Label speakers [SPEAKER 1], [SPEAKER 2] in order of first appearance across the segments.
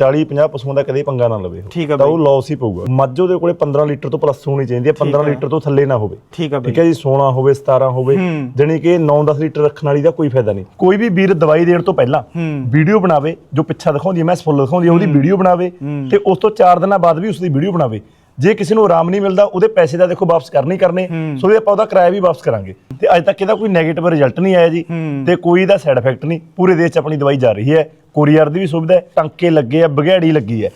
[SPEAKER 1] 40 50 ਪਸ਼ੂਆਂ ਦਾ ਕਦੇ ਪੰਗਾ ਨਾ ਲਵੇ।
[SPEAKER 2] ਠੀਕ ਆ
[SPEAKER 1] ਤਾਂ ਉਹ ਲਾਸ ਹੀ ਪਊਗਾ। ਮੱਝ ਉਹਦੇ ਕੋਲੇ 15 ਲੀਟਰ ਤੋਂ ਪਲੱਸ ਹੋਣੀ ਚਾਹੀਦੀ ਹੈ 15 ਲੀਟਰ ਤੋਂ ਥੱਲੇ ਨਾ ਹੋਵੇ।
[SPEAKER 2] ਠੀਕ ਬਾਈ।
[SPEAKER 1] ਠੀਕ ਹੈ ਜੀ 16 ਹੋਵੇ 17 ਹੋਵੇ
[SPEAKER 2] ਹੂੰ।
[SPEAKER 1] ਜਾਣੀ ਕਿ 9-10 ਲੀਟਰ ਰੱਖਣ ਵਾਲੀ ਦਾ ਕੋਈ ਫਾਇਦਾ ਨਹੀਂ। ਕੋਈ ਵੀ ਵੀਰ ਦਵਾਈ ਦੇਣ ਤੋਂ ਪਹਿਲਾਂ
[SPEAKER 2] ਹੂੰ।
[SPEAKER 1] ਵੀਡੀਓ ਬਣਾਵੇ ਜੋ ਪਿੱਛਾ ਦਿਖਾਉਂਦੀ ਹੈ ਮੈਂ ਫੁੱਲ ਦਿਖਾਉਂਦੀ ਹੈ ਉਹਦੀ ਵੀਡੀਓ ਬਣਾਵੇ ਤੇ ਉਸ ਤੋਂ 4 ਦਿਨਾਂ ਬਾਅਦ ਵੀ ਉਸ ਦੀ ਵੀਡੀਓ ਬਣਾਵੇ। ਜੇ ਕਿਸੇ ਨੂੰ ਆਰਾਮ ਨਹੀਂ ਮਿਲਦਾ ਉਹਦੇ ਪੈਸੇ ਦਾ ਦੇਖੋ ਵਾਪਸ ਕਰਨੀ ਕਰਨੇ। ਸੋ ਵੀ ਆਪਾਂ ਉਹਦਾ ਕਿਰਾਇਆ ਵੀ ਵਾਪਸ ਕਰਾਂਗੇ। ਤੇ ਅੱਜ ਤੱਕ ਇਹਦਾ ਕੋਈ 네ਗੇਟਿਵ ਰਿਜ਼ਲਟ ਨਹੀਂ ਆਇਆ ਜੀ। ਤੇ ਕੋਈ ਦਾ ਸਾਈਡ ਇਫੈਕਟ ਨਹੀਂ। ਪੂਰੇ ਦੇਸ਼ 'ਚ ਆਪਣੀ ਦਵਾਈ ਜਾ ਰਹੀ ਹੈ। ਕੋਰੀਅਰ ਦੀ ਵੀ ਸੁਵਿਧਾ ਹੈ। ਟਾਂਕੇ ਲੱਗੇ ਆ ਬਗਿਆੜੀ ਲੱਗੀ ਹੈ।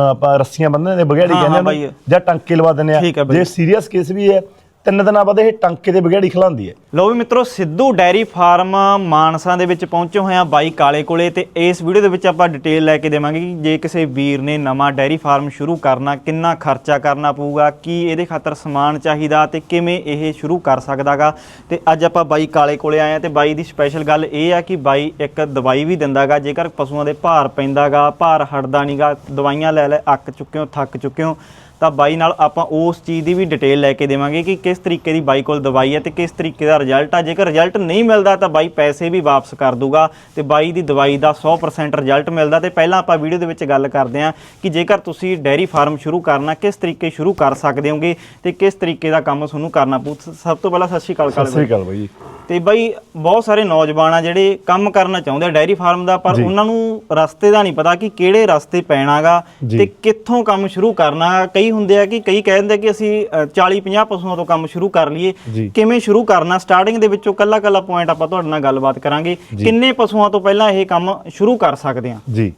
[SPEAKER 1] ਆਪਾਂ ਰੱਸੀਆਂ ਬੰਨ੍ਹਦੇ ਨੇ ਬਗਿਆੜੀ ਕਹਿੰਦੇ ਨੇ। ਜਾਂ ਟਾਂਕੇ ਲਵਾ ਦਿੰਦੇ ਆ। ਜੇ ਸੀਰੀਅਸ ਕੇਸ ਵੀ ਹੈ ਤਿੰਨ ਦਿਨਾਂ ਬਾਅਦ ਇਹ ਟਾਂਕੇ ਦੇ ਬਗਿਆੜੀ ਖਿਲਾਉਂਦੀ ਹੈ।
[SPEAKER 2] ਲੋ ਵੀ ਮਿੱਤਰੋ, ਸਿੱਧੂ ਡੈਰੀ ਫਾਰਮ ਮਾਨਸਾ ਦੇ ਵਿੱਚ ਪਹੁੰਚੇ ਹੋਏ ਆ ਬਾਈ ਕਾਲੇ ਕੋਲੇ ਤੇ ਇਸ ਵੀਡੀਓ ਦੇ ਵਿੱਚ ਆਪਾਂ ਡਿਟੇਲ ਲੈ ਕੇ ਦੇਵਾਂਗੇ ਕਿ ਜੇ ਕਿਸੇ ਵੀਰ ਨੇ ਨਵਾਂ ਡੈਰੀ ਫਾਰਮ ਸ਼ੁਰੂ ਕਰਨਾ, ਕਿੰਨਾ ਖਰਚਾ ਕਰਨਾ ਪਊਗਾ, ਕੀ ਇਹਦੇ ਖਾਤਰ ਸਮਾਨ ਚਾਹੀਦਾ ਤੇ ਕਿਵੇਂ ਇਹ ਸ਼ੁਰੂ ਕਰ ਸਕਦਾਗਾ। ਤੇ ਅੱਜ ਆਪਾਂ ਬਾਈ ਕਾਲੇ ਕੋਲੇ ਆਏ ਆ ਤੇ ਬਾਈ ਦੀ ਸਪੈਸ਼ਲ ਗੱਲ ਇਹ ਆ ਕਿ ਬਾਈ ਇੱਕ ਦਵਾਈ ਵੀ ਦਿੰਦਾਗਾ, ਜੇਕਰ ਪਸ਼ੂਆਂ ਦੇ ਭਾਰ ਪੈਂਦਾਗਾ, ਭਾਰ ਹਟਦਾ ਨਹੀਂਗਾ ਦਵਾਈਆਂ ਲੈ ਲੈ, ਅੱਕ ਚੁੱਕਿਓ ਥੱਕ ਚੁੱਕਿਓ ਤਾਂ ਬਾਈ ਨਾਲ ਆਪਾਂ ਉਸ ਚੀਜ਼ ਦੀ ਵੀ ਡਿਟੇਲ ਲੈ ਕੇ ਦੇਵਾਂਗੇ ਕਿ ਕਿਸ ਤਰੀਕੇ ਦੀ ਬਾਈ ਕੋਲ ਦਵਾਈ ਹੈ ਤੇ ਕਿਸ ਤਰੀਕੇ ਦਾ ਰਿਜ਼ਲਟ ਆ। ਜੇਕਰ ਰਿਜ਼ਲਟ ਨਹੀਂ ਮਿਲਦਾ ਤਾਂ ਬਾਈ ਪੈਸੇ ਵੀ ਵਾਪਸ ਕਰ ਦੂਗਾ ਤੇ ਬਾਈ ਦੀ ਦਵਾਈ ਦਾ 100% ਰਿਜ਼ਲਟ ਮਿਲਦਾ। ਤੇ ਪਹਿਲਾਂ ਆਪਾਂ ਵੀਡੀਓ ਦੇ ਵਿੱਚ ਗੱਲ ਕਰਦੇ ਹਾਂ ਕਿ ਜੇਕਰ ਤੁਸੀਂ ਡੈਰੀ ਫਾਰਮ ਸ਼ੁਰੂ ਕਰਨਾ ਕਿਸ ਤਰੀਕੇ ਸ਼ੁਰੂ ਕਰ ਸਕਦੇ ਹੋਗੇ ਤੇ ਕਿਸ ਤਰੀਕੇ ਦਾ ਕੰਮ ਤੁਹਾਨੂੰ ਕਰਨਾ ਪਊ। ਸਭ ਤੋਂ ਪਹਿਲਾਂ ਸਤਿ ਸ਼੍ਰੀ ਅਕਾਲ
[SPEAKER 1] ਸਤਿ ਸ੍ਰੀ
[SPEAKER 2] ਬਾਈ।
[SPEAKER 1] ਅਕਾਲ ਬਾਈ
[SPEAKER 2] ਤੇ ਬਾਈ ਬਹੁਤ ਸਾਰੇ ਨੌਜਵਾਨ ਆ ਜਿਹੜੇ ਕੰਮ ਕਰਨਾ ਚਾਹੁੰਦੇ ਆ ਡੈਰੀ ਫਾਰਮ ਦਾ ਪਰ। ਉਹਨਾਂ ਨੂੰ ਰਸਤੇ ਦਾ ਨਹੀਂ ਪਤਾ ਕਿ ਕਿਹੜੇ ਰਸਤੇ ਪੈਣਾਗਾ। ਤੇ ਕਿੱਥੋਂ ਕੰਮ ਸ਼ੁਰੂ ਕਰਨਾ। ਕਈ ਹੁੰਦੇ ਆ ਕਿ ਕਈ ਕਹਿੰਦੇ ਕਿ ਅਸੀਂ 40 50 ਪਸ਼ੂਆਂ ਤੋਂ ਕੰਮ ਸ਼ੁਰੂ ਕਰ ਲਈਏ। ਕਿਵੇਂ ਸ਼ੁਰੂ ਕਰਨਾ? ਸਟਾਰਟਿੰਗ ਦੇ ਵਿੱਚੋਂ ਕੱਲਾ ਕੱਲਾ ਪੁਆਇੰਟ ਆਪਾਂ ਤੁਹਾਡੇ ਨਾਲ ਗੱਲਬਾਤ ਕਰਾਂਗੇ। ਕਿੰਨੇ ਪਸ਼ੂਆਂ ਤੋਂ ਪਹਿਲਾਂ ਇਹ ਕੰਮ ਸ਼ੁਰੂ ਕਰ ਸਕਦੇ ਆ?
[SPEAKER 1] ਜੀ।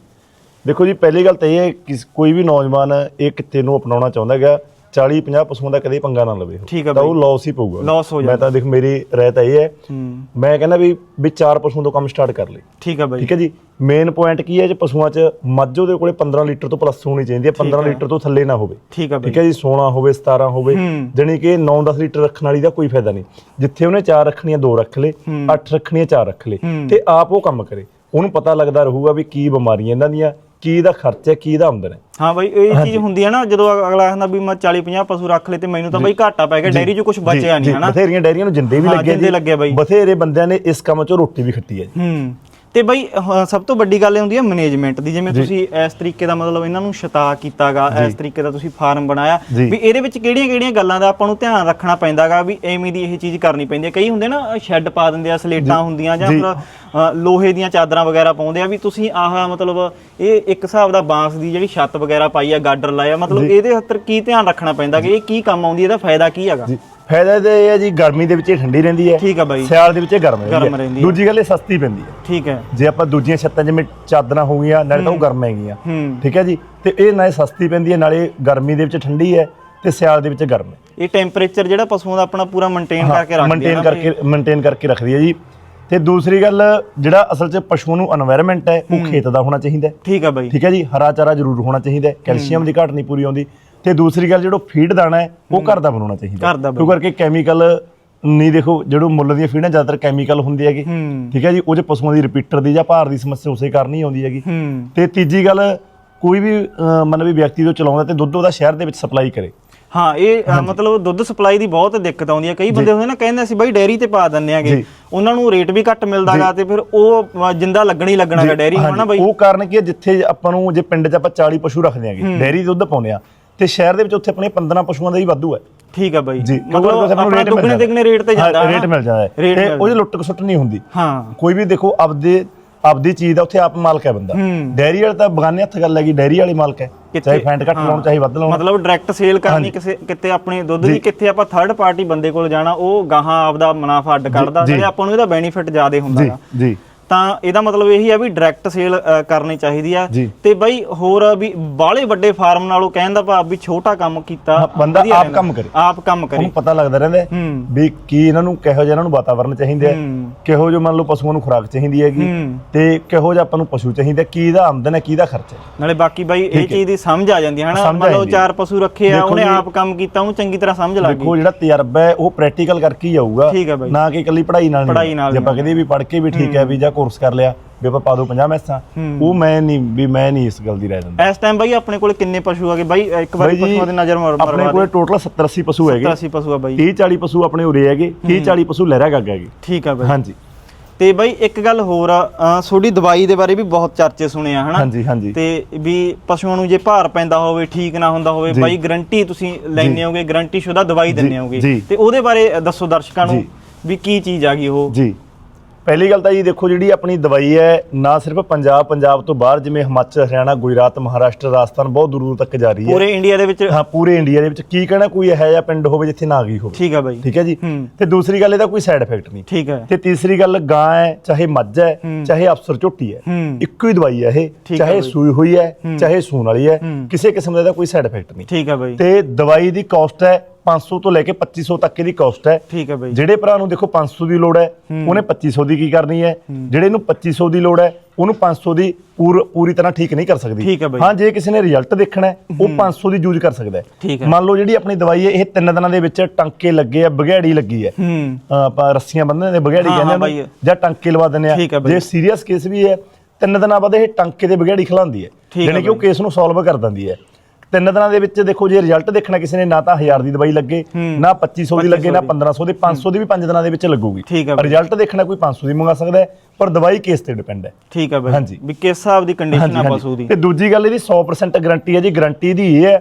[SPEAKER 1] ਦੇਖੋ ਜੀ ਪਹਿਲੀ ਗੱਲ ਤਾਂ ਇਹ ਹੈ ਕਿ ਕੋਈ ਵੀ ਨੌਜਵਾਨ ਇਹ ਕਿੱਤੇ ਨੂੰ ਅਪਣਾਉਣਾ ਚਾਹੁੰਦਾ ਹੈਗਾ। 40 50 ਪਸ਼ੂਆਂ ਦਾ ਕਦੇ ਪੰਗਾ ਨਾ ਲਵੇ।
[SPEAKER 2] ਠੀਕ ਹੈ
[SPEAKER 1] ਤਾਂ। ਉਹ ਲਾਸ ਹੀ ਪਊਗਾ।
[SPEAKER 2] Loss ਹੋ
[SPEAKER 1] ਮੈਂ ਤਾਂ ਦੇਖ ਮੇਰੀ ਰਾਏ ਤਾਂ ਇਹ ਹੈ।
[SPEAKER 2] ਹੂੰ।
[SPEAKER 1] ਮੈਂ ਕਹਿੰਦਾ ਵੀ ਵੀ ਚਾਰ ਪਸ਼ੂਆਂ ਤੋਂ ਕੰਮ ਸਟਾਰਟ ਕਰ ਲਈ
[SPEAKER 2] ਠੀਕ ਆ ਬਾਈ।
[SPEAKER 1] ਠੀਕ ਹੈ ਜੀ? ਮੇਨ ਪੁਆਇੰਟ ਕੀ ਹੈ ਜੇ ਪਸ਼ੂਆਂ 'ਚ ਮੱਝ ਉਹਦੇ ਕੋਲੇ 15 ਲੀਟਰ ਤੋਂ ਪਲੱਸ ਹੋਣੀ ਚਾਹੀਦੀ ਹੈ। 15 ਲੀਟਰ ਤੋਂ ਥੱਲੇ ਨਾ ਹੋਵੇ।
[SPEAKER 2] ਠੀਕ ਆ ਬਾਈ।
[SPEAKER 1] ਠੀਕ ਹੈ ਜੀ? 16 ਹੋਵੇ 17 ਹੋਵੇ।
[SPEAKER 2] ਹੂੰ।
[SPEAKER 1] ਜਾਣੀ ਕਿ 9-10 ਲੀਟਰ ਰੱਖਣ ਵਾਲੀ ਦਾ ਕੋਈ ਫਾਇਦਾ ਨਹੀਂ। ਜਿੱਥੇ ਉਹਨੇ ਚਾਰ ਰੱਖਣੀਆਂ ਦੋ ਰੱਖ ਲੇ
[SPEAKER 2] ਹੂੰ।
[SPEAKER 1] 8 ਰੱਖਣੀਆਂ ਚਾਰ ਰੱਖ ਲੇ
[SPEAKER 2] ਹੂੰ।
[SPEAKER 1] ਤੇ ਆਪ ਉਹ ਕੰਮ ਕਰੇ। ਉਹਨੂੰ ਪਤਾ ਲੱਗਦਾ ਰਹੂਗਾ ਵੀ ਕੀ ਬਿਮਾਰੀਆਂ ਇਹਨਾਂ ਦੀਆਂ। ਕੀ ਦਾ ਖਰਚਾ ਹੈ ਕੀ ਦਾ ਆਮਦਨ ਹੈ?
[SPEAKER 2] ਹਾਂ ਬਾਈ ਇਹ ਚੀਜ਼ ਹੁੰਦੀ ਹੈ ਨਾ ਜਦੋਂ ਅਗਲਾ ਕਹਿੰਦਾ ਵੀ ਮੈਂ 40 50 ਪਸ਼ੂ ਰੱਖ ਲਏ ਤੇ ਮੈਨੂੰ ਤਾਂ ਬਾਈ ਘਾਟਾ ਪੈ ਗਿਆ ਡੈਰੀ 'ਚ ਕੁਝ ਬਚਿਆ
[SPEAKER 1] ਜੀ,
[SPEAKER 2] ਨਹੀਂ ਹਨਾ
[SPEAKER 1] ਬਥੇਰੀਆਂ ਡੈਰੀਆਂ ਨੂੰ ਜਿੰਦੇ ਵੀ ਲੱਗੇ
[SPEAKER 2] ਜਿੰਦੇ ਲੱਗੇ ਬਾਈ।
[SPEAKER 1] ਬਥੇਰੇ ਬੰਦਿਆਂ ਨੇ ਇਸ ਕੰਮ 'ਚੋਂ ਰੋਟੀ ਵੀ ਖੱਟੀ ਹੈ ਜੀ।
[SPEAKER 2] ਹੂੰ। ਤੇ ਬਈ ਸਭ ਤੋਂ ਵੱਡੀ ਗੱਲ ਇਹ ਹੁੰਦੀ ਹੈ ਮੈਨੇਜਮੈਂਟ ਦੀ। ਜਿਵੇਂ ਤੁਸੀਂ ਇਸ ਤਰੀਕੇ ਦਾ ਮਤਲਬ ਇਹਨਾਂ ਨੂੰ ਸ਼ਤਾ ਕੀਤਾਗਾ ਇਸ ਤਰੀਕੇ ਦਾ ਤੁਸੀਂ ਫਾਰਮ ਬਣਾਇਆ। ਵੀ ਇਹਦੇ ਵਿੱਚ ਕਿਹੜੀਆਂ-ਕਿਹੜੀਆਂ ਗੱਲਾਂ ਦਾ ਆਪਾਂ ਨੂੰ ਧਿਆਨ ਰੱਖਣਾ ਪੈਂਦਾਗਾ ਵੀ ਐਵੇਂ ਦੀ ਇਹ ਚੀਜ਼ ਕਰਨੀ ਪੈਂਦੀ ਹੈ। ਕਈ ਹੁੰਦੇ ਨਾ ਸ਼ੈੱਡ ਪਾ ਦਿੰਦੇ ਆ ਸਲੇਟਾਂ ਹੁੰਦੀਆਂ ਜਾਂ ਲੋਹੇ ਦੀਆਂ ਚਾਦਰਾਂ ਵਗੈਰਾ ਪਾਉਂਦੇ ਆ ਵੀ ਤੁਸੀਂ ਆਹ ਮਤਲਬ ਇਹ ਇੱਕ ਹਿਸਾਬ ਦਾ ਬਾਂਸ ਦੀ ਜਿਹੜੀ ਛੱਤ ਵਗੈਰਾ ਪਾਈ ਆ ਗਾਡਰ ਲਾਇਆ ਮਤਲਬ ਇਹਦੇ ਹੱਤਰ ਕੀ ਧਿਆਨ ਰੱਖਣਾ ਪੈਂਦਾ ਕਿ ਇਹ ਕੀ ਕੰਮ ਆਉਂਦੀ ਇਹਦਾ ਫਾਇਦਾ ਕੀ ਹੈਗਾ?
[SPEAKER 1] ਫਾਇਦਾ ਇਹ ਹੈ ਜੀ ਗਰਮੀ ਦੇ ਵਿੱਚ ਠੰਡੀ ਰਹਿੰਦੀ ਹੈ
[SPEAKER 2] ਠੀਕ ਆ ਬਾਈ।
[SPEAKER 1] ਸਿਆਲ ਦੇ ਵਿੱਚ ਇਹ ਗਰਮ ਰਹਿੰਦੀ ਹੈ। ਦੂਜੀ ਗੱਲ ਇਹ ਸਸਤੀ ਪੈਂਦੀ ਹੈ।
[SPEAKER 2] ਠੀਕ ਹੈ।
[SPEAKER 1] ਜੇ ਆਪਾਂ ਦੂਜੀਆਂ ਛੱਤਾਂ ਜਿਵੇਂ ਚਾਦਰਾਂ ਹੋ ਗਈਆਂ ਨਾਲੇ ਤਾਂ ਉਹ ਗਰਮ ਹੈਗੀਆਂ।
[SPEAKER 2] ਹੂੰ।
[SPEAKER 1] ਠੀਕ ਹੈ ਜੀ? ਤੇ ਇਹ ਨਾਲੇ ਸਸਤੀ ਪੈਂਦੀ ਹੈ ਨਾਲੇ ਗਰਮੀ ਦੇ ਵਿੱਚ ਠੰਡੀ ਹੈ ਤੇ ਸਿਆਲ ਦੇ ਵਿੱਚ ਗਰਮ ਹੈ।
[SPEAKER 2] ਇਹ ਟੈਂਪਰੇਚਰ ਜਿਹੜਾ ਪਸ਼ੂਆਂ ਦਾ ਆਪਣਾ ਪੂਰਾ ਮੇਨਟੇਨ ਕਰਕੇ ਰੱਖਦੀ
[SPEAKER 1] ਮੇਨਟੇਨ ਕਰਕੇ ਮੇਨਟੇਨ ਕਰਕੇ ਰੱਖਦੀ ਹੈ ਜੀ। ਤੇ ਦੂਸਰੀ ਗੱਲ ਜਿਹੜਾ ਅਸਲ 'ਚ ਪਸ਼ੂ ਨੂੰ এনवायरमेंट ਹੈ ਉਹ ਖੇਤ ਦਾ ਹੋਣਾ ਚਾਹੀਦਾ
[SPEAKER 2] ਠੀਕ ਆ ਬਾਈ।
[SPEAKER 1] ਠੀਕ ਹੈ ਜੀ? ਹਰਾ ਚਾਰਾ ਜ਼ਰੂਰ ਹੋਣਾ ਚਾਹੀਦਾ ਕੈਲਸ਼ੀਅਮ ਦੀ ਘਾਟ ਨਹੀਂ ਪੂਰੀ ਆਉਂਦੀ। ਤੇ ਦੂਸਰੀ ਗੱਲ ਜਿਹੜਾ ਫੀਡ ਦਾਣਾ ਹੈ ਉਹ ਘਰ ਦਾ ਬਣਾਉਣਾ ਚਾਹੀਦਾ।
[SPEAKER 2] ਘਰ ਦਾ
[SPEAKER 1] ਕਿਉਂ ਕਰਕੇ ਕੈਮੀਕਲ ਨਹੀਂ ਦੇਖੋ ਜਿਹੜੋ ਮੁੱਲ ਦੀਆਂ ਫੀਡਾਂ ਜ਼ਿਆਦਾਤਰ ਕੈਮੀਕਲ ਹੁੰਦੀ ਹੈਗੀ।
[SPEAKER 2] ਹੂੰ।
[SPEAKER 1] ਠੀਕ ਹੈ ਜੀ ਉਹ 'ਚ ਪਸ਼ੂਆਂ ਦੀ ਰਿਪੀਟਰ ਦੀ ਜਾਂ ਭਾਰ ਦੀ ਸਮੱਸਿਆ ਉਸੇ ਕਾਰਨ ਹੀ ਆਉਂਦੀ ਹੈਗੀ।
[SPEAKER 2] ਹੂੰ।
[SPEAKER 1] ਤੇ ਤੀਜੀ ਗੱਲ ਕੋਈ ਵੀ ਅਹ, ਮਤਲਬ ਵੀ ਵਿਅਕਤੀ ਜੋ ਚਲਾਉਂਦਾ ਤੇ ਦੁੱਧ ਉਹਦਾ ਸ਼ਹਿਰ ਦੇ ਵਿੱਚ ਸਪਲਾਈ ਕਰੇ।
[SPEAKER 2] ਹਾਂ ਇਹ ਅ, ਮਤਲਬ ਦੁੱਧ ਸਪਲਾਈ ਦੀ ਬਹੁਤ ਦਿੱਕਤ ਆਉਂਦੀ ਹੈ। ਕਈ ਬੰਦੇ ਹੁੰਦੇ ਨਾ ਕਹਿੰਦੇ ਅਸੀਂ ਬਾਈ ਡੈਰੀ ਤੇ ਪਾ ਦਿੰਨੇ ਆਗੇ
[SPEAKER 1] ਜੀ।
[SPEAKER 2] ਉਹਨਾਂ ਨੂੰ ਰੇਟ ਵੀ ਘੱਟ ਮਿਲਦਾਗਾ ਤੇ ਫਿਰ ਉਹ ਅ, ਜਿੰਦਾ ਲੱਗਣੀ ਲੱਗਣਾਗਾ ਡੈਰੀ ਨੂੰ ਨਾ ਬਾਈ?
[SPEAKER 1] ਉਹ ਕਾਰਨ ਕੀ ਹੈ ਜਿੱਥੇ ਆਪਾਂ ਨੂੰ ਜੇ ਪਿੰਡ 'ਚ ਆਪਾਂ 40 ਪਸ਼ੂ ਰੱਖਦੇ ਆਂਗੇ ਡੇਅਰੀ ਦੁੱਧ ਪਾਉਂਦੇ ਆ ਤੇ ਸ਼ਹਿਰ ਦੇ ਵਿੱਚ ਉੱਥੇ ਆਪਣੇ 15 ਪਸ਼ੂਆਂ ਦਾ ਹੀ ਵਾਧੂ ਹੈ।
[SPEAKER 2] ਠੀਕ ਆ ਬਾਈ।
[SPEAKER 1] ਜੀ
[SPEAKER 2] ਮਤਲਬ ਆਪਣਾ ਦੁੱਗਣੇ ਤਿੱਗਣੇ ਰੇਟ ਤੇ ਜਾਂਦਾ
[SPEAKER 1] ਰੇਟ ਮਿਲ ਜਾਂਦਾ ਹੈ ਤੇ ਉਹਦੀ ਲੁੱਟ ਖਸੁੱਟ ਨਹੀਂ ਹੁੰਦੀ।
[SPEAKER 2] ਹਾਂ।
[SPEAKER 1] ਕੋਈ ਵੀ ਦੇਖੋ ਆਪਦੇ ਆਪਦੀ ਚੀਜ਼ ਦਾ ਉੱਥੇ ਆਪ ਮਾਲਕ ਹੈ ਬੰਦਾ।
[SPEAKER 2] ਹੂੰ।
[SPEAKER 1] ਡੈਰੀ ਵਾਲਾ ਤਾਂ ਬਗਾਨੇ ਹੱਥ ਗੱਲ ਹੈਗੀ ਡੈਰੀ ਵਾਲੀ ਮਾਲਕ ਹੈ। ਚਾਹੇ ਫੈਂਟ ਘੱਟ ਲਾਉਣ ਚਾਹੇ ਵੱਧ ਲਾਉਣ।
[SPEAKER 2] ਮਤਲਬ ਡਾਇਰੈਕਟ ਸੇਲ ਕਰਨੀ ਕਿਸੇ ਕਿਤੇ ਆਪਣੇ ਦੁੱਧ ਦੀ ਕਿੱਥੇ ਆਪਾਂ ਥਰਡ ਪਾਰਟੀ ਬੰਦੇ ਕੋਲ ਜਾਣਾ ਉਹ ਗਾਹਾਂ ਆਪਦਾ ਮੁਨਾਫਾ ਅੱਡ ਕੱਢਦਾ। ਨਾਲੇ ਆਪਾਂ ਨੂੰ ਇਹਦਾ ਬੈਨੀਫਿਟ ਜ਼ਿਆਦਾ
[SPEAKER 1] ਜੀ
[SPEAKER 2] ਹੁੰਦਾਗਾ
[SPEAKER 1] ਜੀ।
[SPEAKER 2] ਤਾਂ ਇਹਦਾ ਮਤਲਬ ਇਹੀ ਆ ਵੀ ਡਾਇਰੈਕਟ ਸੇਲ ਕਰਨੀ ਚਾਹੀਦੀ ਆ। ਤੇ ਬਾਈ ਹੋਰ ਵੀ ਬਾਹਲੇ ਵੱਡੇ ਫਾਰਮ ਨਾਲੋਂ ਕਹਿਣ ਦਾ ਭਾਵ ਵੀ ਛੋਟਾ ਕੰਮ ਕੀਤਾ
[SPEAKER 1] ਬੰਦਾ ਆਪ। ਕੰਮ ਕਰੇ।
[SPEAKER 2] ਆਪ ਕੰਮ ਕਰੇ।
[SPEAKER 1] ਉਹਨੂੰ ਪਤਾ ਲੱਗਦਾ ਰਹਿੰਦਾ ਵੀ ਕੀ ਇਹਨਾਂ ਨੂੰ ਕਿਹੋ ਜਿਹਾ ਇਹਨਾਂ ਨੂੰ ਵਾਤਾਵਰਨ ਚਾਹੀਦਾ ਕਿਹੋ ਜਿਹਾ ਮੰਨ ਲਓ ਪਸ਼ੂਆਂ ਨੂੰ ਖੁਰਾਕ ਚਾਹੀਦੀ ਹੈਗੀ। ਤੇ ਕਿਹੋ ਜਿਹਾ ਆਪਾਂ ਨੂੰ ਪਸ਼ੂ ਚਾਹੀਦਾ ਕੀ ਦਾ ਆਮਦਨ ਹੈ ਕੀ ਦਾ ਖਰਚਾ
[SPEAKER 2] ਨਾਲੇ ਬਾਕੀ ਬਾਈ ਇਹ ਚੀਜ਼ ਦੀ ਸਮਝ ਆ ਜਾਂਦੀ ਹੈ ਹਨਾ? ਮੰਨ ਲਓ ਚਾਰ ਪਸ਼ੂ ਰੱਖੇ ਆ
[SPEAKER 1] ਦੇਖੋ
[SPEAKER 2] ਉਹਨੇ ਆਪ ਕੰਮ ਕੀਤਾ ਉਹਨੂੰ ਚੰਗੀ ਤਰ੍ਹਾਂ ਸਮਝ ਲੱਗ
[SPEAKER 1] ਦੇਖੋ
[SPEAKER 2] ਗਈ।
[SPEAKER 1] ਜਿਹੜਾ ਤਜਰਬਾ ਹੈ ਉਹ ਪ੍ਰੈਕਟੀਕਲ ਕਰਕੇ ਹੀ ਆਊਗਾ। ਨਾ ਕਿ ਇਕੱਲੀ ਪੜ੍ਹਾਈ ਨਾਲ ਨਹੀਂ।
[SPEAKER 2] ਪੜ੍ਹਾਈ ਨਾਲ
[SPEAKER 1] ਜੇ ਆਪਾਂ ਕਹਦੇ ਵੀ ਪੜ੍ਹ ਕੇ ਵੀ ਠੀਕ ਹੈ। ਵੀ ਜਾਂ ਕੋਰਸ ਕਰ ਲਿਆ ਵੀ ਆਪਾਂ ਪਾ ਦੋ 50 ਮੈਸਾਂ। ਉਹ ਮੈਂ ਨਹੀਂ ਵੀ ਮੈਂ ਨਹੀਂ ਇਸ ਗੱਲ ਦੀ ਰਾਏ ਦਿੰਦਾ।
[SPEAKER 2] ਇਸ ਟਾਈਮ ਬਾਈ ਆਪਣੇ ਕੋਲ ਕਿੰਨੇ ਪਸ਼ੂ ਆਗੇ ਬਾਈ ਇੱਕ ਵਾਰੀ ਪਸ਼ੂਆਂ ਦੀ ਨਜ਼ਰ ਮਾਰ
[SPEAKER 1] ਆਪਣੇ ਕੋਲੇ ਟੋਟਲ 70 80 ਪਸ਼ੂ ਹੈਗੇ।
[SPEAKER 2] 80 ਪਸ਼ੂ ਆ ਬਾਈ।
[SPEAKER 1] 30 40 ਪਸ਼ੂ ਆਪਣੇ ਉਰੇ ਹੈਗੇ 30 40 ਪਸ਼ੂ ਲਹਿਰਾ ਗੱਗ ਹੈਗੇ।
[SPEAKER 2] ਠੀਕ ਆ ਬਾਈ।
[SPEAKER 1] ਹਾਂਜੀ।
[SPEAKER 2] ਤੇ ਬਾਈ ਇੱਕ ਗੱਲ ਹੋਰ ਆ ਤੁਹਾਡੀ ਦਵਾਈ ਦੇ ਬਾਰੇ ਵੀ ਬਹੁਤ ਚਰਚੇ ਸੁਣੇ ਆ ਹਨਾ?
[SPEAKER 1] ਹਾਂਜੀ ਹਾਂਜੀ।
[SPEAKER 2] ਤੇ ਵੀ ਪਸ਼ੂਆਂ ਨੂੰ ਜੇ ਭਾਰ ਪੈਂਦਾ ਹੋਵੇ ਠੀਕ ਨਾ ਹੁੰਦਾ ਹੋਵੇ। ਬਾਈ ਗਰੰਟੀ ਤੁਸੀਂ ਲੈਣੇ ਹੋਗੇ ਗਰੰਟੀ ਸ਼ੁਦਾ ਦਵਾਈ ਦਿੰਦੇ ਹੋਗੇ। ਤੇ ਉਹਦੇ ਬਾਰੇ ਦੱਸੋ ਦਰਸ਼ਕਾਂ ਨੂੰ। ਵੀ ਕੀ ਚੀਜ਼ ਆ ਗਈ ਉਹ?
[SPEAKER 1] ਜੀ। ਪਹਿਲੀ ਗੱਲ ਤਾਂ ਜੀ ਦੇਖੋ ਜਿਹੜੀ ਆਪਣੀ ਦਵਾਈ ਹੈ ਨਾ ਸਿਰਫ ਪੰਜਾਬ ਪੰਜਾਬ ਤੋਂ ਬਾਹਰ ਜਿਵੇਂ ਹਿਮਾਚਲ ਹਰਿਆਣਾ ਗੁਜਰਾਤ ਮਹਾਰਾਸ਼ਟਰ ਰਾਜਸਥਾਨ ਬਹੁਤ ਦੂਰ ਦੂਰ ਤੱਕ ਜਾ ਰਹੀ ਹੈ।
[SPEAKER 2] ਪੂਰੇ ਇੰਡੀਆ ਦੇ ਵਿੱਚ?
[SPEAKER 1] ਹਾਂ ਪੂਰੇ ਇੰਡੀਆ ਦੇ ਵਿੱਚ। ਕੀ ਕਹਿਣਾ ਕੋਈ ਇਹੋ ਜਿਹਾ ਪਿੰਡ ਹੋਵੇ ਜਿੱਥੇ ਨਾ ਗਈ ਹੋਵੇ?
[SPEAKER 2] ਠੀਕ ਆ ਬਾਈ।
[SPEAKER 1] ਠੀਕ ਹੈ ਜੀ?
[SPEAKER 2] ਹੂੰ।
[SPEAKER 1] ਤੇ ਦੂਸਰੀ ਗੱਲ ਇਹਦਾ ਕੋਈ ਸਾਈਡ ਇਫੈਕਟ ਨਹੀਂ।
[SPEAKER 2] ਠੀਕ ਹੈ
[SPEAKER 1] ਤੇ ਤੀਸਰੀ ਗੱਲ ਗਾਂ ਹੈ ਚਾਹੇ ਮੱਝ ਹੈ
[SPEAKER 2] ਹੂੰ।
[SPEAKER 1] ਚਾਹੇ ਅਫਸਰ ਝੋਟੀ ਹੈ
[SPEAKER 2] ਹੂੰ।
[SPEAKER 1] ਇੱਕੋ ਹੀ ਦਵਾਈ ਹੈ ਇਹ
[SPEAKER 2] ਹੈ
[SPEAKER 1] ਚਾਹੇ। ਸੂਈ ਹੋਈ ਹੈ
[SPEAKER 2] ਹੂੰ।
[SPEAKER 1] ਚਾਹੇ ਸੂਣ ਵਾਲੀ ਹੈ
[SPEAKER 2] ਹੂੰ।
[SPEAKER 1] ਕਿਸੇ ਕਿਸਮ ਦਾ ਇਹਦਾ ਕੋਈ ਸਾਈਡ ਇਫੈਕਟ ਨਹੀਂ।
[SPEAKER 2] ਠੀਕ ਆ ਬਾਈ।
[SPEAKER 1] ਤੇ ਦਵਾਈ ਦੀ ਕਾਸਟ ਹੈ 500 ਤੋਂ ਲੈ ਕੇ 2500 ਤੱਕ ਇਹਦੀ ਕਾਸਟ ਹੈ
[SPEAKER 2] ਠੀਕ ਆ ਬਾਈ
[SPEAKER 1] ਜਿਹੜੇ ਭਰਾ ਨੂੰ ਦੇਖੋ 500 ਦੀ ਲੋੜ ਹੈ
[SPEAKER 2] ਹੂੰ।
[SPEAKER 1] ਉਹਨੇ 2500 ਦੀ ਕੀ ਕਰਨੀ ਹੈ ਜਿਹੜੇ ਨੂੰ 2500 ਦੀ ਲੋੜ ਹੈ ਉਹਨੂੰ 500 ਦੀ ਪੂਰ- ਪੂਰੀ ਤਰ੍ਹਾਂ ਠੀਕ ਨਹੀਂ ਕਰ ਸਕਦੀ
[SPEAKER 2] ਹੈ।
[SPEAKER 1] ਹਾਂ ਜੇ ਕਿਸੇ ਨੇ ਰਿਜ਼ਲਟ ਦੇਖਣਾ ਹੈ ਉਹ 500 ਦੀ ਯੂਜ਼ ਕਰ ਸਕਦਾ ਹੈ
[SPEAKER 2] ਹੈ।
[SPEAKER 1] ਮੰਨ ਲਓ ਜਿਹੜੀ ਆਪਣੀ ਦਵਾਈ ਹੈ ਇਹ ਤਿੰਨ ਦਿਨਾਂ ਦੇ ਵਿੱਚ ਟਾਂਕੇ ਲੱਗੇ ਆ ਬਗਿਆੜੀ ਲੱਗੀ ਹੈ
[SPEAKER 2] ਹੂੰ
[SPEAKER 1] ਆਪਾਂ ਰੱਸੀਆਂ ਬੰਨ੍ਹਦੇ ਨੇ ਬਗਿਆੜੀ
[SPEAKER 2] ਹਾਂ,
[SPEAKER 1] ਕਹਿੰਦੇ
[SPEAKER 2] ਹਾਂ ਬਾਈ।
[SPEAKER 1] ਜਾਂ ਟਾਂਕੇ ਲਵਾ ਦਿੰਦੇ ਆ
[SPEAKER 2] ਹੈ।
[SPEAKER 1] ਜੇ ਸੀਰੀਅਸ ਕੇਸ ਵੀ ਹੈ ਤਿੰਨ ਦਿਨਾਂ ਬਾਅਦ ਇਹ ਟਾਂਕੇ ਦੇ ਬਗਿਆੜੀ ਖਿਲਾਉਂਦੀ ਹੈ
[SPEAKER 2] ਹੈ
[SPEAKER 1] ਯਾਨੀ ਕਿ ਉਹ। ਕੇਸ ਨੂੰ ਸੋਲਵ ਕਰ ਦਿੰਦੀ ਹੈ ਤਿੰਨ ਦਿਨਾਂ ਦੇ ਵਿੱਚ ਦੇਖੋ ਜੇ ਰਿਜ਼ਲਟ ਦੇਖਣਾ ਕਿਸੇ ਨੇ ਨਾ ਤਾਂ 1000 ਦੀ ਦਵਾਈ ਲੱਗੇ
[SPEAKER 2] ਹੂੰ।
[SPEAKER 1] ਨਾ 2500 ਦੀ ਲੱਗੇ ਨਾ
[SPEAKER 2] 2500
[SPEAKER 1] 1500 ਦੀ। 500 ਦੀ ਵੀ 5 ਦਿਨਾਂ ਦੇ ਵਿੱਚ ਲੱਗੂਗੀ।
[SPEAKER 2] ਹੈ।
[SPEAKER 1] ਰਿਜ਼ਲਟ ਦੇਖਣਾ ਕੋਈ 500 ਦੀ ਮੰਗਾ ਸਕਦਾ ਹੈ ਪਰ ਦਵਾਈ ਕੇਸ ਤੇ ਡਿਪੈਂਡ ਹੈ?
[SPEAKER 2] ਠੀਕ ਬਾਈ।
[SPEAKER 1] ਹਾਂਜੀ।
[SPEAKER 2] ਵੀ ਕਿਸ ਹਿਸਾਬ ਦੀ ਕੰਡੀਸ਼ਨ ਆ ਪਸ਼ੂ ਦੀ
[SPEAKER 1] ਤੇ ਦੂਜੀ ਗੱਲ ਇਹਦੀ 100% ਗਾਰੰਟੀ ਹੈ ਜੀ ਗਾਰੰਟੀ ਦੀ ਇਹ ਹੈ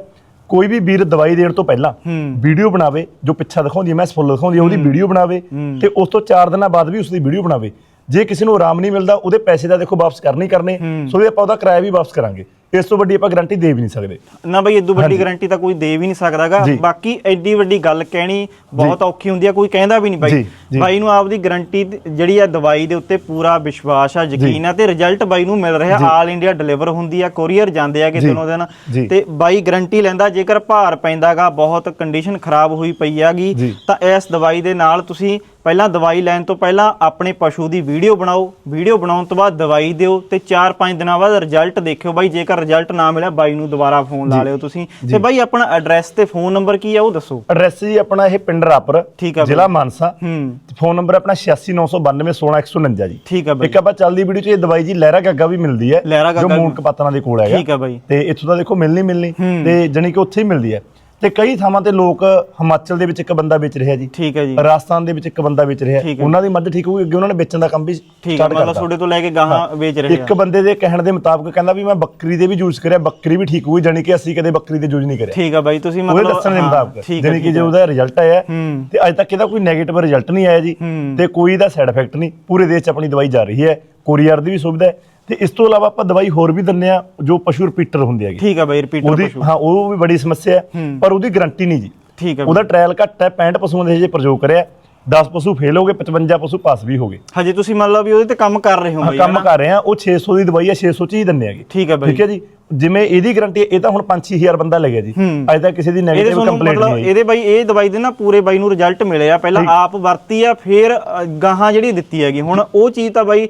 [SPEAKER 1] ਕੋਈ ਵੀ ਵੀਰ ਦਵਾਈ ਦੇਣ ਤੋਂ ਪਹਿਲਾਂ
[SPEAKER 2] ਹੂੰ।
[SPEAKER 1] ਵੀਡੀਓ ਬਣਾਵੇ ਜੋ ਪਿੱਛਾ ਦਿਖਾਉਂਦੀ ਹੈ ਮੈਂ ਫੁੱਲ ਦਿਖਾਉਂਦੀ ਹੈ ਉਹਦੀ ਵੀਡੀਓ ਬਣਾਵੇ
[SPEAKER 2] ਹੂੰ।
[SPEAKER 1] ਤੇ ਉਸ ਤੋਂ 4 ਦਿਨਾਂ ਬਾਅਦ ਵੀ ਉਸ ਦੀ ਵੀਡੀਓ ਬਣਾਵੇ। ਜੇ ਕਿਸੇ ਨੂੰ ਆਰਾਮ ਨਹੀਂ ਮਿਲਦਾ ਉਹਦੇ ਪੈਸੇ ਦਾ ਦੇਖੋ ਵਾਪਸ ਕਰਨੇ ਹੀ ਕਰਨੇ।
[SPEAKER 2] ਹੂੰ।
[SPEAKER 1] ਸੋ ਇਹ ਆਪਾਂ ਉਹਦਾ ਕਿਰਾਇਆ ਵੀ ਵਾਪਸ ਕਰਾਂਗੇ। ਇਸ ਤੋਂ ਵੱਡੀ ਆਪਾਂ ਗਾਰੰਟੀ ਦੇ ਵੀ ਨਹੀਂ ਸਕਦੇ।
[SPEAKER 2] ਨਾ ਬਈ ਇਦੋਂ ਵੱਡੀ ਗਾਰੰਟੀ ਤਾਂ ਕੋਈ ਦੇ ਵੀ ਨਹੀਂ ਸਕਦਾਗਾ।
[SPEAKER 1] ਜੀ।
[SPEAKER 2] ਬਾਕੀ ਐਡੀ ਵੱਡੀ ਗੱਲ ਕਹਿਣੀ ਬਹੁਤ ਔਖੀ ਹੁੰਦੀ ਆ ਕੋਈ ਕਹਿੰਦਾ ਵੀ ਨਹੀਂ ਬਾਈ।
[SPEAKER 1] ਜੀ, ਜੀ।
[SPEAKER 2] ਬਾਈ ਨੂੰ ਆਪਦੀ ਗਾਰੰਟੀ ਜਿਹੜੀ ਆ ਦਵਾਈ ਦੇ ਉੱਤੇ ਪੂਰਾ ਵਿਸ਼ਵਾਸ ਆ ਯਕੀਨ ਆ ਤੇ ਰਿਜ਼ਲਟ ਬਾਈ ਨੂੰ ਮਿਲ ਰਿਹਾ। ਆਲ ਇੰਡੀਆ ਡਿਲੀਵਰ ਹੁੰਦੀ ਆ ਕੋਰੀਅਰ ਜਾਂਦੇ ਆ ਕਿ
[SPEAKER 1] ਜੀ,
[SPEAKER 2] ਦਿਨੋਂ ਦਿਨ
[SPEAKER 1] ਜੀ।
[SPEAKER 2] ਤੇ ਬਾਈ ਗਾਰੰਟੀ ਲੈਂਦਾ ਜੇਕਰ ਭਾਰ ਪੈਂਦਾਗਾ ਬਹੁਤ ਕੰਡੀਸ਼ਨ ਖਰਾਬ ਹੋਈ ਪਈ ਆਗੀ
[SPEAKER 1] ਜੀ।
[SPEAKER 2] ਤਾਂ ਇਸ ਦਵਾਈ ਦੇ ਨਾਲ ਤੁਸੀਂ ਪਹਿਲਾਂ ਦਵਾਈ ਲੈਣ ਤੋਂ ਪਹਿਲਾਂ ਆਪਣੇ ਪਸ਼ੂ ਦੀ ਵੀਡੀਓ ਬਣਾਓ। ਵੀਡੀਓ ਬਣਾਉਣ ਤੋਂ ਬਾਅਦ ਦਵਾਈ ਦਿਓ ਤੇ 4-5 ਦਿਨਾਂ ਬਾਅਦ ਰਿਜ਼ਲਟ ਦੇਖਿਓ ਬਾਈ ਜੇਕਰ ਰਿਜ਼ਲਟ ਨਾ ਮਿਲਿਆ ਬਾਈ ਨੂੰ ਦੁਬਾਰਾ ਫੋਨ ਲਾ ਲਿਓ ਤੁਸੀਂ। ਤੇ ਬਾਈ ਆਪਣਾ ਐਡਰੈਸ ਤੇ ਫੋਨ ਨੰਬਰ ਕੀ ਆ ਉਹ ਦੱਸੋ।
[SPEAKER 1] ਐਡਰੈਸ ਜੀ ਆਪਣਾ ਇਹ ਪਿੰਡ ਰਾਪਰ
[SPEAKER 2] ਠੀਕ ਆ।
[SPEAKER 1] ਜ਼ਿਲ੍ਹਾ ਮਾਨਸਾ।
[SPEAKER 2] ਹੂੰ।
[SPEAKER 1] ਫੋਨ ਨੰਬਰ ਆਪਣਾ 8699216149 ਜੀ।
[SPEAKER 2] ਠੀਕ ਆ ਬਾਈ।
[SPEAKER 1] ਇੱਕ ਆਪਾਂ ਚੱਲਦੀ ਵੀਡੀਓ 'ਚ ਇਹ ਦਵਾਈ ਜੀ ਲਹਿਰਾ ਗੱਗਾ ਵੀ ਮਿਲਦੀ ਹੈ ਜੋ ਮੂਨਕ ਪਾਤਰਾਂ ਦੇ ਕੋਲ ਹੈਗਾ।
[SPEAKER 2] ਠੀਕ ਆ ਬਾਈ।
[SPEAKER 1] ਤੇ ਇੱਥੋਂ ਤਾਂ ਦੇਖੋ ਮਿਲਣੀ ਮਿਲਣੀ। ਤੇ ਜਣੀ ਕਿ ਉੱਥੇ ਹੀ ਮਿਲਦੀ ਹੈ। ਤੇ ਕਈ ਥਾਵਾਂ ਤੇ ਲੋਕ ਹਿਮਾਚਲ ਦੇ ਵਿੱਚ ਇੱਕ ਬੰਦਾ ਵੇਚ ਰਿਹਾ ਜੀ।
[SPEAKER 2] ਠੀਕ ਹੈ ਜੀ।
[SPEAKER 1] ਰਾਜਸਥਾਨ ਦੇ ਵਿੱਚ ਇੱਕ ਬੰਦਾ ਵੇਚ ਰਿਹਾ।
[SPEAKER 2] ਹੈ।
[SPEAKER 1] ਉਹਨਾਂ ਦੀ ਮੱਝ ਠੀਕ ਹੋਊਗੀ ਅੱਗੇ ਉਹਨਾਂ ਨੇ ਵੇਚਣ ਦਾ ਕੰਮ ਵੀ
[SPEAKER 2] ਠੀਕ ਹੈ ਮਤਲਬ ਤੁਹਾਡੇ ਤੋਂ ਲੈ ਕੇ ਗਾਹਾਂ ਵੇਚ ਰਹੇ
[SPEAKER 1] ਇੱਕ ਬੰਦੇ ਦੇ ਕਹਿਣ ਦੇ ਮੁਤਾਬਕ ਕਹਿੰਦਾ ਵੀ ਮੈਂ ਬੱਕਰੀ ਦੇ ਵੀ ਯੂਜ਼ ਕਰਿਆ ਬੱਕਰੀ ਵੀ ਠੀਕ ਹੋਈ ਜਾਣੀ ਕਿ ਅਸੀਂ ਕਦੇ ਬੱਕਰੀ ਦੇ ਯੂਜ਼ ਨਹੀਂ ਕਰਿਆ।
[SPEAKER 2] ਠੀਕ ਆ ਬਾਈ ਤੁਸੀਂ ਮਤਲਬ
[SPEAKER 1] ਦੱਸਣ ਦੇ
[SPEAKER 2] ਹਾਂ,
[SPEAKER 1] ਮੁਤਾਬਕ
[SPEAKER 2] ਹੈ
[SPEAKER 1] ਜਾਣੀ ਕਿ ਜੇ
[SPEAKER 2] ਹੈ।
[SPEAKER 1] ਉਹਦਾ ਰਿਜ਼ਲਟ ਆਇਆ
[SPEAKER 2] ਹੂੰ।
[SPEAKER 1] ਤੇ ਅੱਜ ਤੱਕ ਇਹਦਾ ਕੋਈ 네ਗੇਟਿਵ ਰਿਜ਼ਲਟ ਨਹੀਂ ਆਇਆ ਜੀ।
[SPEAKER 2] ਹੂੰ।
[SPEAKER 1] ਤੇ ਕੋਈ ਦਾ ਸਾਈਡ ਇਫੈਕਟ ਨਹੀਂ। ਪੂਰੇ ਦੇਸ਼ 'ਚ ਆਪਣੀ ਦਵਾਈ ਜਾ ਰਹੀ ਹੈ। ਕੋਰੀਅਰ ਦੀ ਵੀ ਸੁਵਿਧਾ ਹੈ। ਤੇ ਇਸ ਤੋਂ ਇਲਾਵਾ ਆਪਾਂ ਦਵਾਈ ਹੋਰ ਵੀ ਦਿੰਨੇ ਆ ਜੋ ਪਸ਼ੂ ਰਿਪੀਟਰ ਹੁੰਦੇ ਹੈਗੇ।
[SPEAKER 2] ਠੀਕ ਆ ਬਾਈ ਰਿਪੀਟਰ
[SPEAKER 1] ਉਹਦੀ
[SPEAKER 2] ਪਸ਼ੂ।
[SPEAKER 1] ਹਾਂ ਉਹ ਵੀ ਬੜੀ ਸਮੱਸਿਆ ਹੈ
[SPEAKER 2] ਹੂੰ।
[SPEAKER 1] ਪਰ ਉਹਦੀ ਗਾਰੰਟੀ ਨਹੀਂ ਜੀ।
[SPEAKER 2] ਠੀਕ ਆ
[SPEAKER 1] ਉਹਦਾ ਟ੍ਰਾਇਲ ਘੱਟ ਹੈ 65 ਪਸ਼ੂਆਂ ਦੇ ਜੇ ਪ੍ਰਯੋਗ ਕਰਿਆ 10 ਪਸ਼ੂ ਫੇਲ ਹੋ ਗਏ 55 ਪਸ਼ੂ ਪਾਸ ਵੀ ਹੋ ਗਏ।
[SPEAKER 2] ਹਜੇ ਤੁਸੀਂ ਮੰਨ ਲਓ ਵੀ ਉਹਦੇ ਤੇ ਕੰਮ ਕਰ ਰਹੇ ਹੋ
[SPEAKER 1] ਹਾਂ,
[SPEAKER 2] ਬਾਈ
[SPEAKER 1] ਕੰਮ? ਕਰ ਰਹੇ ਆ ਉਹ 600 ਦੀ ਦਵਾਈ ਹੈ 600 ਚ ਹੀ ਦਿੰਨੇ ਹੈਗੇ।
[SPEAKER 2] ਠੀਕ ਆ ਬਾਈ।
[SPEAKER 1] ਠੀਕ ਹੈ ਜੀ? ਜਿਵੇਂ ਇਹਦੀ ਗਾਰੰਟੀ ਇਹ ਤਾਂ ਹੁਣ 5-6000 ਬੰਦਾ ਲੱਗਿਆ ਜੀ।
[SPEAKER 2] ਹੂੰ।
[SPEAKER 1] ਅਜੇ ਤੱਕ ਕਿਸੇ ਦੀ ਨੈਗੇਟਿਵ ਕੰਪਲੇਂਟ ਨਹੀਂ ਆਈ।
[SPEAKER 2] ਇਹਦੇ ਬਾਈ ਇਹ ਦਵਾਈ ਦੇ ਨਾ ਪੂਰੇ ਬਾਈ ਨੂੰ ਰਿਜ਼ਲਟ ਮਿਲੇ ਆ। ਪਹਿਲਾਂ ਆਪ ਵਰਤੀ ਆ ਫਿਰ ਗਾਹਾਂ ਜਿਹੜੀ ਦਿੱਤੀ ਹੈਗੀ। ਹੁਣ ਉਹ ਚੀਜ਼ ਤਾਂ ਬਾਈ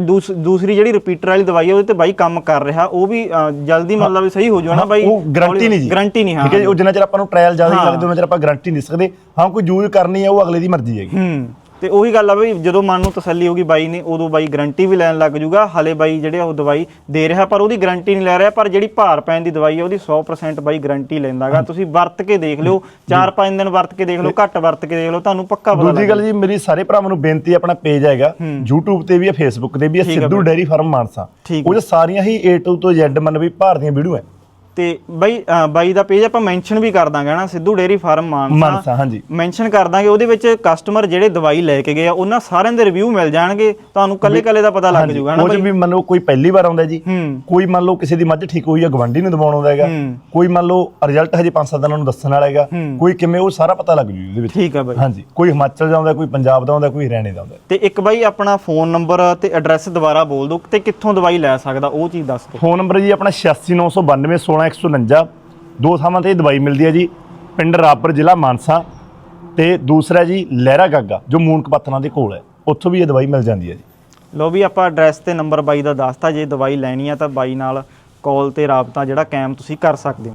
[SPEAKER 2] ਦੂਸਰੀ ਜਿਹੜੀ ਰਿਪੀਟਰ ਵਾਲੀ ਦਵਾਈ ਆ ਉਹਦੇ ਤੇ ਬਾਈ ਕੰਮ ਕਰ ਰਿਹਾ। ਉਹ ਵੀ ਜਲਦੀ ਮਤਲਬ ਸਹੀ ਹੋ ਜਾਣਾ ਬਾਈ।
[SPEAKER 1] ਉਹ ਗਾਰੰਟੀ ਨਹੀਂ ਜੀ।
[SPEAKER 2] ਗਾਰੰਟੀ ਨਹੀਂ ਹਾਂ।
[SPEAKER 1] ਠੀਕ ਹੈ ਉਹ ਜਿੰਨਾ ਚਿਰ ਆਪਾਂ ਨੂੰ ਟ੍ਰਾਇਲ ਜ਼ਿਆਦਾ
[SPEAKER 2] ਹਾਂ।
[SPEAKER 1] ਹੀ। ਲੱਗਦੇ ਉਹਨਾਂ ਚਿਰ ਆਪਾਂ ਗਾਰੰਟੀ ਨਹੀਂ ਸਕਦੇ। ਹਾਂ ਕੋਈ ਯੂਜ਼ ਕਰਨੀ ਹੈ ਉਹ ਅਗਲੇ ਦੀ ਮਰਜ਼ੀ ਹੈਗੀ।
[SPEAKER 2] ਹੂੰ। ਤੇ ਉਹੀ ਗੱਲ ਆ ਬਈ ਜਦੋਂ ਮਨ ਨੂੰ ਤਸੱਲੀ ਹੋਗੀ ਬਾਈ ਨੇ ਉਦੋਂ ਬਾਈ ਗਾਰੰਟੀ ਵੀ ਲੈਣ ਲੱਗ ਜੂਗਾ। ਹਲੇ ਬਾਈ ਜਿਹੜੇ ਉਹ ਦਵਾਈ ਦੇ ਰਿਹਾ ਪਰ ਉਹਦੀ ਗਾਰੰਟੀ ਨਹੀਂ ਲੈ ਰਿਹਾ ਪਰ ਜਿਹੜੀ ਭਾਰ ਪੈਣ ਦੀ ਦਵਾਈ ਆ ਉਹਦੀ 100% ਬਾਈ ਗਾਰੰਟੀ ਲੈਂਦਾਗਾ ਤੁਸੀਂ ਵਰਤ ਕੇ ਦੇਖ ਲਿਓ 4-5 ਦਿਨ ਵਰਤ ਕੇ ਦੇਖ ਲਓ ਘੱਟ ਵਰਤ ਕੇ ਦੇਖ ਲਓ ਤੁਹਾਨੂੰ ਪੱਕਾ ਪਤਾ
[SPEAKER 1] ਦੂਜੀ ਗੱਲ ਜੀ ਮੇਰੀ ਸਾਰੇ ਭਰਾਵਾਂ ਨੂੰ ਬੇਨਤੀ ਹੈ, ਆਪਣਾ ਪੇਜ ਹੈਗਾ
[SPEAKER 2] ਹੂੰ।
[SPEAKER 1] YouTube ਤੇ ਵੀ ਹੈ Facebook ਤੇ ਵੀ ਹੈ
[SPEAKER 2] ਹੈ
[SPEAKER 1] ਸਿੱਧੂ ਡੈਰੀ ਫਾਰਮ ਮਾਨਸਾ। ਉਹ ਸਾਰੀਆਂ ਹੀ A to ਤੋਂ Z ਮਨ ਵੀ ਭਾਰ ਦੀਆਂ ਵੀਡੀਓ ਹੈ
[SPEAKER 2] ਤੇ ਬਾਈ ਅ, ਬਾਈ ਦਾ ਪੇਜ ਆਪਾਂ ਮੈਂਸ਼ਨ ਵੀ ਕਰ ਦਾਂਗੇ ਨਾ ਸਿੱਧੂ ਡੇਰੀ ਫਾਰਮ ਮਾਨਸਾ।
[SPEAKER 1] ਮਾਨਸਾ ਹਾਂਜੀ।
[SPEAKER 2] ਮੈਂਸ਼ਨ ਕਰ ਦਾਂਗੇ ਉਹਦੇ ਵਿੱਚ ਕਸਟਮਰ ਜਿਹੜੇ ਦਵਾਈ ਲੈ ਕੇ ਗਏ ਆ ਉਹਨਾਂ ਸਾਰਿਆਂ ਦੇ ਰਿਵਿਊ ਮਿਲ ਜਾਣਗੇ। ਤੁਹਾਨੂੰ ਕੱਲੇ ਕੱਲੇ ਦਾ ਪਤਾ ਲੱਗ
[SPEAKER 1] ਹਾਂਜੀ,
[SPEAKER 2] ਜੂਗਾ ਨਾ
[SPEAKER 1] ਉਹ 'ਚ
[SPEAKER 2] ਬਾਈ?
[SPEAKER 1] ਵੀ ਮੰਨ ਲਓ ਕੋਈ ਪਹਿਲੀ ਵਾਰ ਆਉਂਦਾ ਜੀ
[SPEAKER 2] ਹੂੰ।
[SPEAKER 1] ਕੋਈ ਮੰਨ ਲਓ ਕਿਸੇ ਦੀ ਮੱਝ ਠੀਕ ਹੋਈ ਹੈ ਗਵੰਡੀ ਨੂੰ ਦਵਾਉਣ ਆਉਂਦਾ ਹੈਗਾ
[SPEAKER 2] ਹੂੰ।
[SPEAKER 1] ਕੋਈ ਮੰਨ ਲਓ ਰਿਜ਼ਲਟ ਹਜੇ 5-7 ਦਿਨਾਂ ਨੂੰ ਦੱਸਣ ਵਾਲਾ ਹੈਗਾ
[SPEAKER 2] ਹੂੰ।
[SPEAKER 1] ਕੋਈ ਕਿਵੇਂ ਉਹ ਸਾਰਾ ਪਤਾ ਲੱਗ ਜੂ ਉਹਦੇ ਵਿੱਚ।
[SPEAKER 2] ਠੀਕ ਆ ਬਾਈ।
[SPEAKER 1] ਹਾਂਜੀ ਕੋਈ ਹਿਮਾਚਲ ਦਾ ਆਉਂਦਾ ਕੋਈ ਪੰਜਾਬ ਦਾ ਆਉਂਦਾ ਕੋਈ ਹਰਿਆਣੇ ਦਾ ਆਉਂਦਾ।
[SPEAKER 2] ਤੇ ਇੱਕ ਬਾਈ ਆਪਣਾ ਫੋਨ ਨੰਬਰ ਤੇ ਐਡਰੈਸ ਦੁਬਾਰਾ ਬੋਲ ਦਿਓ ਤੇ ਕਿੱਥੋਂ ਦਵਾਈ ਲੈ ਸਕਦਾ ਉਹ ਚੀਜ਼ ਦੱਸ ਦਿਓ।
[SPEAKER 1] ਫੋਨ ਨੰਬਰ ਜੀ ਆਪਣਾ 8699216149 ਦੋ ਥਾਵਾਂ ਤੇ ਇਹ ਦਵਾਈ ਮਿਲਦੀ ਹੈ ਜੀ, ਪਿੰਡ ਰਾਪਰ ਜ਼ਿਲ੍ਹਾ ਮਾਨਸਾ ਤੇ ਦੂਸਰਾ ਜੀ, ਲਹਿਰਾ ਗਾਗਾ, ਜੋ ਮੂਨਕ ਪੱਥਰਾਂ ਦੇ ਕੋਲ ਹੈ। ਉੱਥੋਂ ਵੀ ਇਹ ਦਵਾਈ ਮਿਲ ਜਾਂਦੀ ਹੈ ਜੀ।
[SPEAKER 2] ਲੋ ਵੀ ਆਪਾਂ ਐਡਰੈਸ ਤੇ ਨੰਬਰ ਬਾਈ ਦਾ ਦੱਸਤਾ, ਜੇ ਦਵਾਈ ਲੈਣੀ ਆ ਤਾਂ ਬਾਈ ਨਾਲ ਕਾਲ ਤੇ ਰਾਬਤਾ ਜਿਹੜਾ ਕਾਇਮ ਤੁਸੀਂ ਕਰ ਸਕਦੇ ਹੋ।